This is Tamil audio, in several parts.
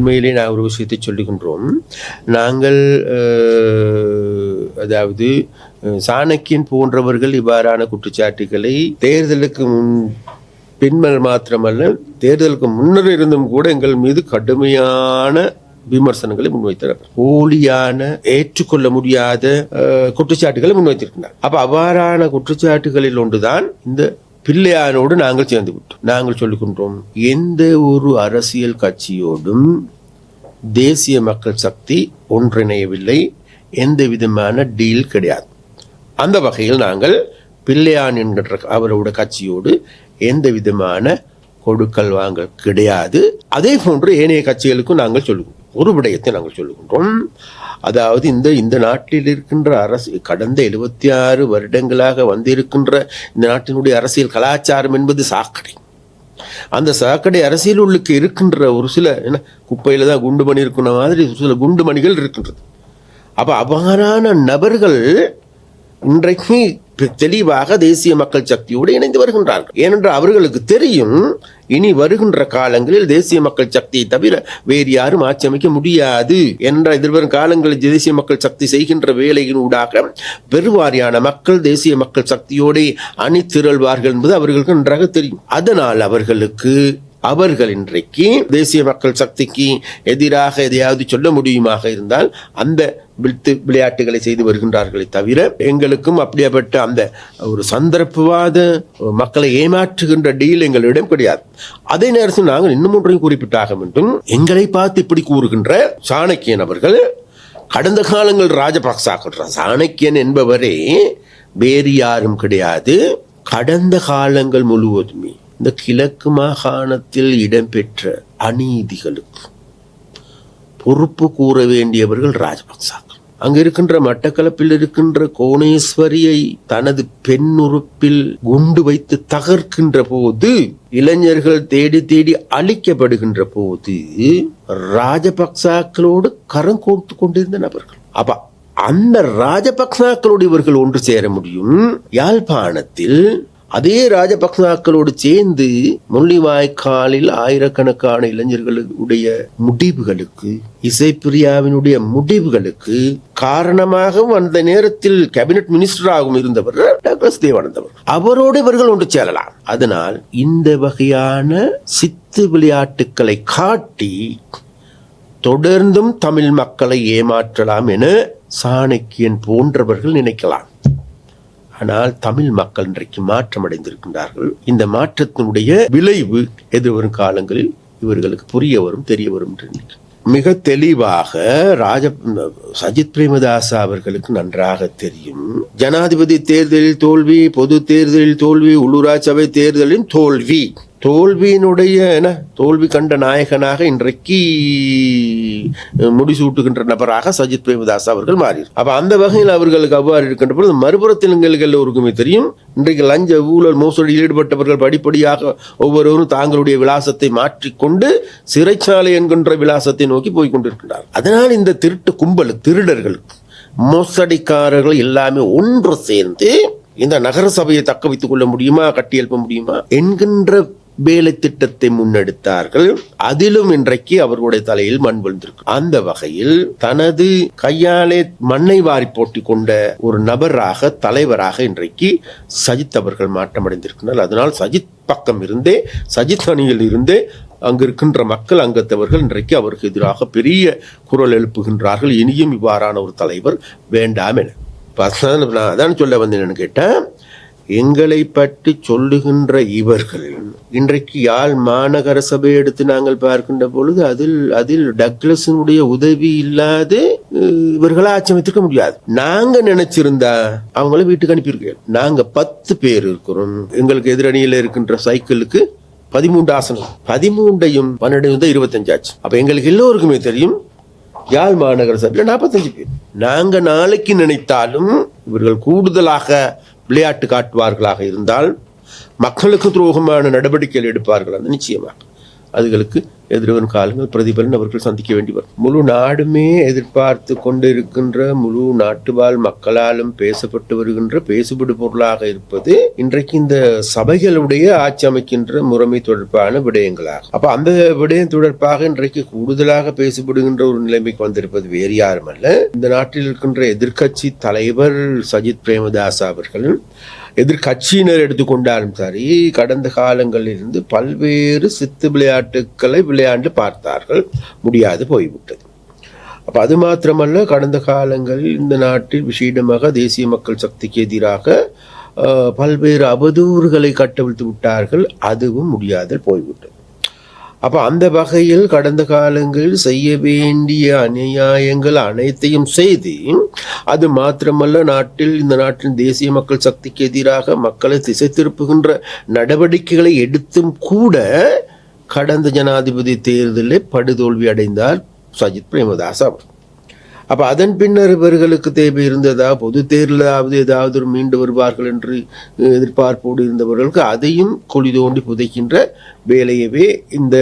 உண்மையிலே நான் ஒரு விஷயத்தை சொல்லுகின்றோம். நாங்கள் அதாவது சாணக்கியன் போன்றவர்கள் இவ்வாறான குற்றச்சாட்டுகளை தேர்தலுக்கு முன் பின்னர் மாத்திரமல்ல தேர்தலுக்கு முன்னர் இருந்தும் கூட எங்கள் மீது கடுமையான விமர்சனங்களை முன்வைத்தனர். போலியான ஏற்றுக்கொள்ள முடியாத குற்றச்சாட்டுகளை முன்வைத்திருக்கிறார் அப்ப அவ்வாறான குற்றச்சாட்டுகளில் ஒன்றுதான் இந்த பிள்ளையானோடு நாங்கள் சேர்ந்து விட்டோம் நாங்கள் சொல்லுகின்றோம் எந்த ஒரு அரசியல் கட்சியோடும் தேசிய மக்கள் சக்தி ஒன்றிணையவில்லை. எந்த விதமான டீல் கிடையாது. அந்த வகையில் நாங்கள் பிள்ளையான் என்கின்ற அவரோட கட்சியோடு எந்த விதமான கொடுக்கல் வாங்கல் கிடையாது. அதே போன்று ஏனைய கட்சிகளுக்கும் நாங்கள் சொல்லுவோம். ஒரு விடயத்தை நாங்கள் சொல்லுகின்றோம். அதாவது இந்த இந்த நாட்டில் இருக்கின்ற அரசு கடந்த எழுபத்தி ஆறு வருடங்களாக வந்திருக்கின்ற இந்த நாட்டினுடைய அரசியல் கலாச்சாரம் என்பது சாக்கடை. அந்த சாக்கடை அரசியல் உள்ளுக்கு இருக்கின்ற ஒரு சில என்ன குப்பையில் தான் குண்டு மணி இருக்கிற மாதிரி ஒரு சில குண்டு மணிகள் இருக்கின்றது. அப்போ அவ்வாறான நபர்கள் இன்றைக்கு தெளிவாக தேசிய மக்கள் சக்தியோடு இணைந்து வருகின்றார்கள். ஏனென்றால் அவர்களுக்கு தெரியும் இனி வருகின்ற காலங்களில் தேசிய மக்கள் சக்தியை தவிர வேறு யாரும் ஆட்சி அமைக்க முடியாது. என்ற எதிர்வரும் காலங்களில் தேசிய மக்கள் சக்தி செய்கின்ற வேலையினூடாக பெருவாரியான மக்கள் தேசிய மக்கள் சக்தியோடு அணி திரள்வார்கள் என்பது அவர்களுக்கு நன்றாக தெரியும். அதனால் அவர்களுக்கு அவர்கள் இன்றைக்கு தேசிய மக்கள் சக்திக்கு எதிராக எதையாவது சொல்ல முடியுமாக இருந்தால் அந்த வித்து விளையாட்டுகளை செய்து வருகின்றார்களே தவிர எங்களுக்கும் அப்படியாப்பட்ட அந்த ஒரு சந்தர்ப்பவாத மக்களை ஏமாற்றுகின்ற டீல் எங்களிடம் கிடையாது. அதே நேரத்தில் நாங்கள் இன்னும் ஒன்றையும் குறிப்பிட்டாக வேண்டும். எங்களை பார்த்து இப்படி கூறுகின்ற சாணக்கியன் அவர்கள் கடந்த காலங்கள் ராஜபக்சாக்கள் சாணக்கியன் என்பவரே வேறு யாரும் கிடையாது. கடந்த காலங்கள் முழுவதுமே இந்த கிழக்கு மாகாணத்தில் இடம்பெற்ற அநீதிகளுக்கு பொறுப்பு கூற வேண்டியவர்கள் ராஜபக்சாக்கள். அங்கு இருக்கின்ற மட்டக்களப்பில் இருக்கின்ற கோணேஸ்வரியை தனது பெண்ணுறுப்பில் குண்டு வைத்து தகர்க்கின்ற போது இளைஞர்கள் தேடி தேடி அழிக்கப்படுகின்ற போது ராஜபக்சாக்களோடு கரம் கோர்த்து கொண்டிருந்த நபர்கள். அப்ப அந்த ராஜபக்சாக்களோடு இவர்கள் ஒன்று சேர முடியும். யாழ்ப்பாணத்தில் அதே ராஜபக்சாக்களோடு சேர்ந்து முள்ளிவாய்க்காலில் ஆயிரக்கணக்கான இளைஞர்களுடைய முடிவுகளுக்கு இசைப்பிரியாவினுடைய முடிவுகளுக்கு காரணமாகவும் அந்த நேரத்தில் கேபினட் மினிஸ்டராகவும் இருந்தவர் டாக்டர் தேவானந்தவர் அவரோடு இவர்கள் ஒன்று சேரலாம். அதனால் இந்த வகையான சித்து விளையாட்டுக்களை காட்டி தொடர்ந்தும் தமிழ் மக்களை ஏமாற்றலாம் என சாணக்கியன் போன்றவர்கள் நினைக்கலாம். ஆனால் தமிழ் மக்கள் இன்றைக்கு மாற்றம் அடைந்திருக்கின்றார்கள் இந்த மாற்றத்தினுடைய விளைவு எதிர்வரும் காலங்களில் இவர்களுக்கு புரிய வரும் தெரிய வரும் என்று மிக தெளிவாக ராஜ சஜித் பிரேமதாசா அவர்களுக்கு நன்றாக தெரியும். ஜனாதிபதி தேர்தலில் தோல்வி பொது தேர்தலில் தோல்வி உள்ளூராட்சி சபை தேர்தலில் தோல்வி. தோல்வியினுடைய என தோல்வி கண்ட நாயகனாக இன்றைக்கு முடிசூட்டுகின்ற நபராக சஜித் பிரேமதாஸ் அவர்கள் மாறி அப்ப அந்த வகையில் அவர்களுக்கு அவ்வாறு இருக்கின்ற பொழுது மறுபுறத்தில் எங்களுக்கு எல்லோருக்குமே தெரியும். இன்றைக்கு லஞ்ச ஊழல் மோசடியில் ஈடுபட்டவர்கள் படிப்படியாக ஒவ்வொருவரும் தாங்களுடைய விலாசத்தை மாற்றிக்கொண்டு சிறைச்சாலை என்கின்ற விலாசத்தை நோக்கி போய் கொண்டிருக்கிறார் அதனால் இந்த திருட்டு கும்பல் திருடர்களுக்கு மோசடிக்காரர்கள் எல்லாமே ஒன்று சேர்ந்து இந்த நகர சபையை தக்க வைத்துக் கொள்ள முடியுமா கட்டியெழுப்ப முடியுமா என்கின்ற வேலை திட்டத்தை முன்னெடுத்தார்கள். அதிலும் இன்றைக்கு அவர்களுடைய தலையில் மண் விழுந்திருக்கு. அந்த வகையில் தனது கையாலே மண்ணை வாரி போட்டி கொண்ட ஒரு நபராக தலைவராக இன்றைக்கு சஜித் அவர்கள் மாற்றமடைந்திருக்கிறார். அதனால் சஜித் பக்கம் இருந்தே சஜித் அணியில் இருந்தே அங்கு இருக்கின்ற மக்கள் அங்கத்தவர்கள் இன்றைக்கு அவருக்கு எதிராக பெரிய குரல் எழுப்புகின்றார்கள். இனியும் இவ்வாறான ஒரு தலைவர் வேண்டாம் என. அதான் நான் அதான் சொல்ல வந்தேன்னு கேட்டேன். எங்களை பற்றி சொல்லுகின்ற இவர்கள். இன்றைக்கு யாழ் மாநகர சபை எடுத்து நாங்கள் பார்க்கின்ற பொழுது அதில் அதில் டக்ளஸினுடைய உதவி இல்லாது இவர்களை ஆட்சி முடியாது. நாங்க நினைச்சிருந்தா அவங்கள வீட்டுக்கு அனுப்பியிருக்கோம் நாங்க பத்து பேர் இருக்கிறோம். எங்களுக்கு எதிரணியில் இருக்கின்ற சைக்கிளுக்கு பதிமூன்று ஆசனம் பதிமூன்றையும் பன்னெண்டு வந்து இருபத்தஞ்சாச்சு அப்ப எங்களுக்கு எல்லோருக்குமே தெரியும் யாழ் மாநகர சபையில் நாற்பத்தஞ்சு பேர். நாங்க நாளைக்கு நினைத்தாலும் இவர்கள் கூடுதலாக விளையாட்டு காட்டுவார்களாக இருந்தால் மக்களுக்கு துரோகமான நடவடிக்கைகள் எடுப்பார்கள். அது நிச்சயமாக. அதுகளுக்கு எதிர்வரும் காலங்கள் பிரதிபலன் அவர்கள் சந்திக்க வேண்டி வரும். முழு நாடுமே எதிர்பார்த்து கொண்டிருக்கின்ற முழு நாட்டுவாழ் மக்களாலும் பேசப்பட்டு வருகின்ற பேசுபடு பொருளாக இருப்பது இன்றைக்கு இந்த சபைகளுடைய ஆட்சி அமைக்கின்ற முறைமை தொடர்பான விடயங்களாகும். அப்ப அந்த விடயம் தொடர்பாக இன்றைக்கு கூடுதலாக பேசப்படுகின்ற ஒரு நிலைமைக்கு வந்திருப்பது வேறு யாரும் அல்ல இந்த நாட்டில் இருக்கின்ற எதிர்க்கட்சி தலைவர் சஜித் பிரேமதாஸ் அவர்கள் எதிர்கட்சியினர் எடுத்துக்கொண்டாலும் சரி கடந்த காலங்களில் இருந்து பல்வேறு சித்து விளையாட்டுக்களை விளையாண்டு பார்த்தார்கள். முடியாது போய்விட்டது. அப்போ அது மாத்திரமல்ல கடந்த காலங்களில் இந்த நாட்டில் விசேடமாக தேசிய மக்கள் சக்திக்கு எதிராக பல்வேறு அவதூறுகளை கட்டவிழ்த்து விட்டார்கள். அதுவும் முடியாது போய்விட்டது. அப்ப அந்த வகையில் கடந்த காலங்களில் செய்ய வேண்டிய அநியாயங்கள் அனைத்தையும் செய்து அது மாத்திரமல்ல நாட்டில் இந்த நாட்டின் தேசிய மக்கள் சக்திக்கு எதிராக மக்களை திசை திருப்புகின்ற நடவடிக்கைகளை எடுத்தும் கூட கடந்த ஜனாதிபதி தேர்தலில் படுதோல்வி அடைந்தார் சஜித் பிரேமதாஸ் அவர். அப்போ அதன் பின்னர் இவர்களுக்கு தேவை இருந்ததா? பொது தேர்தலாவது ஏதாவது ஒரு மீண்டு வருவார்கள் என்று எதிர்பார்ப்போடு இருந்தவர்களுக்கு அதையும் குழி தோண்டி புதைக்கின்ற வேலையவே இந்த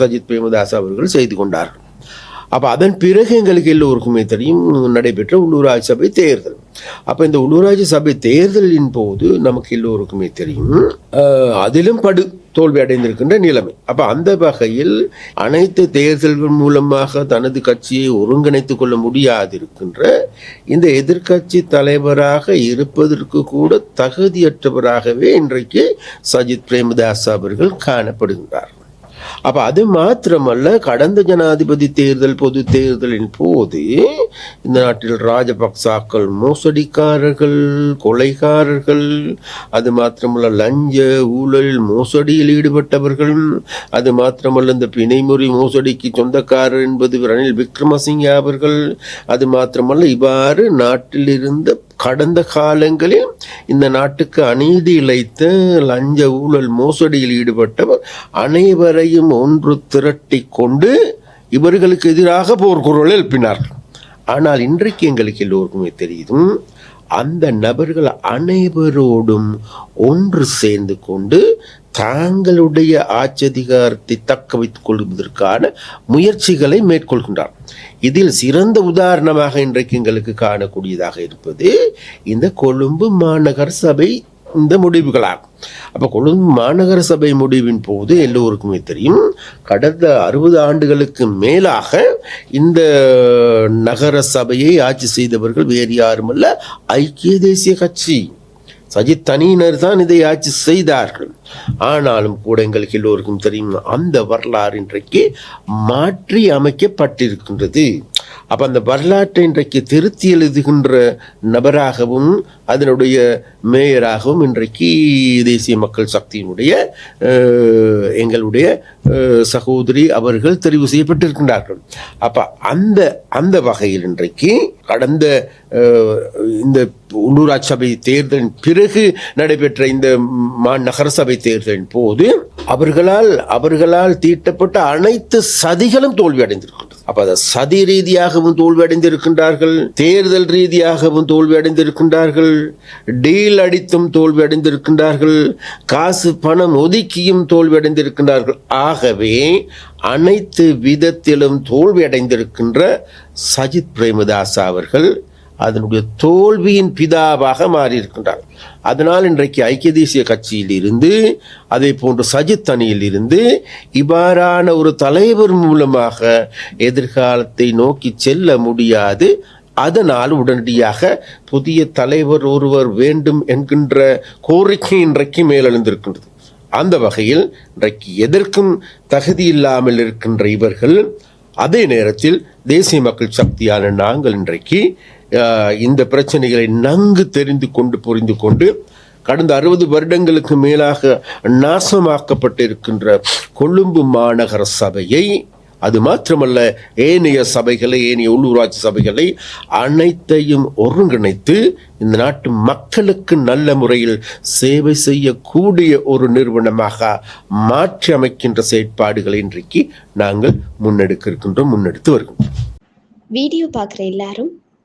சஜித் பிரேமதாஸ் அவர்கள் செய்து கொண்டார்கள் அப்போ அதன் பிறகு எங்களுக்கு எல்லோருக்குமே தெரியும் நடைபெற்ற உள்ளூராட்சி சபை தேர்தல். அப்போ இந்த உள்ளூராட்சி சபை தேர்தலின் போது நமக்கு எல்லோருக்குமே தெரியும் அதிலும் படு தோல்வி அடைந்திருக்கின்ற நிலைமை. அப்ப அந்த வகையில் அனைத்து தேர்தல்கள் மூலமாக தனது கட்சியை ஒருங்கிணைத்துக் கொள்ள முடியாதிருக்கின்ற இந்த எதிர்க்கட்சி தலைவராக இருப்பதற்கு கூட தகுதியற்றவராகவே இன்றைக்கு சஜித் பிரேமதாஸ் அவர்கள் காணப்படுகின்றார். அப்ப அது மாத்திரமல்ல கடந்த ஜனாதிபதி தேர்தல் பொது தேர்தலின் போது இந்த நாட்டில் ராஜபக்சாக்கள் மோசடிக்காரர்கள் கொலைகாரர்கள் அது மாத்திரமல்ல லஞ்ச ஊழல் மோசடியில் ஈடுபட்டவர்கள் அது மாத்திரமல்ல இந்த பிணைமுறை மோசடிக்கு சொந்தக்காரர் என்பது ரணில் விக்ரமசிங்க அவர்கள் அது மாத்திரமல்ல இவ்வாறு நாட்டில் இருந்த கடந்த காலங்களில் இந்த நாட்டுக்கு அநீதி இழைத்த லஞ்ச ஊழல் மோசடியில் ஈடுபட்டவர் அனைவரையும் ஒன்று திரட்டி கொண்டு இவர்களுக்கு எதிராக போர்க்குரல் எழுப்பினார்கள். ஆனால் இன்றைக்கு எங்களுக்கு எல்லோருக்குமே தெரியுதும் அந்த நபர்கள் அனைவரோடும் ஒன்று சேர்ந்து கொண்டு தாங்களுடைய ஆட்சதிகாரத்தை தக்க வைத்துக் கொள்வதற்கான முயற்சிகளை மேற்கொள்கின்றார். இதில் சிறந்த உதாரணமாக இன்றைக்கு எங்களுக்கு காணக்கூடியதாக இருப்பது இந்த கொழும்பு மாநகர சபை இந்த முடிவுகளாகும். அப்ப கொழும்பு மாநகர சபை முடிவின் போது எல்லோருக்குமே தெரியும் கடந்த அறுபது ஆண்டுகளுக்கு மேலாக இந்த நகர சபையை ஆட்சி செய்தவர்கள் வேறு யாருமல்ல ஐக்கிய தேசிய கட்சி. சஜித் தனியினர் தான் இதை ஆட்சி செய்தார்கள். ஆனாலும் கூட எங்களுக்கு எல்லோருக்கும் தெரியும் அந்த வரலாறு இன்றைக்கு மாற்றி அமைக்கப்பட்டிருக்கின்றது. அப்போ அந்த வரலாற்றை இன்றைக்கு திருத்தி எழுதுகின்ற நபராகவும் அதனுடைய மேயராகவும் இன்றைக்கு தேசிய மக்கள் சக்தியினுடைய எங்களுடைய சகோதரி அவர்கள் தெரிவு செய்யப்பட்டிருக்கின்றார்கள். அப்போ அந்த அந்த வகையில் இன்றைக்கு கடந்த இந்த உள்ளூராட்சி சபை தேர்தலின் பிறகு நடைபெற்ற இந்த மா நகர சபை தேர்தலின் போது அவர்களால் அவர்களால் தீட்டப்பட்ட அனைத்து சதிகளும் தோல்வி அடைந்திருக்கின்றது அப்ப அதை சதி ரீதியாகவும் தோல்வி அடைந்திருக்கின்றார்கள் தேர்தல் ரீதியாகவும் தோல்வி அடைந்திருக்கின்றார்கள் டீல் அடித்தும் தோல்வி அடைந்திருக்கின்றார்கள் காசு பணம் ஒதுக்கியும் தோல்வியடைந்திருக்கின்றார்கள். ஆகவே அனைத்து விதத்திலும் தோல்வி அடைந்திருக்கின்ற சஜித் பிரேமதாஸ் அவர்கள் அதனுடைய தோல்வியின் பிதாவாக மாறியிருக்கின்றார். அதனால் இன்றைக்கு ஐக்கிய தேசிய கட்சியில் இருந்து அதே போன்று சஜித் அணியில் இருந்து இவ்வாறான ஒரு தலைவர் மூலமாக எதிர்காலத்தை நோக்கி செல்ல முடியாது. அதனால் உடனடியாக புதிய தலைவர் ஒருவர் வேண்டும் என்கின்ற கோரிக்கை இன்றைக்கு மேலெழுந்திருக்கின்றது. அந்த வகையில் இன்றைக்கு எதற்கும் தகுதி இல்லாமல் இருக்கின்ற இவர்கள் அதே நேரத்தில் தேசிய மக்கள் சக்தியான நாங்கள் இன்றைக்கு இந்த பிரச்சனைகளை நன்கு தெரிந்து கொண்டு புரிந்து கொண்டு கடந்த அறுபது வருடங்களுக்கு மேலாக நாசமாக்கப்பட்டிருக்கின்ற கொழும்பு மாநகர சபையை அது மாத்திரமல்ல ஏனைய சபைகளை ஏனைய உள்ளூராட்சி சபைகளை அனைத்தையும் ஒருங்கிணைத்து இந்த நாட்டு மக்களுக்கு நல்ல முறையில் சேவை செய்யக்கூடிய ஒரு நிறுவனமாக மாற்றி அமைக்கின்ற செயற்பாடுகளை இன்றைக்கு நாங்கள் முன்னெடுக்க இருக்கின்றோம் முன்னெடுத்து வருகின்றோம். வீடியோ பார்க்குற எல்லாரும்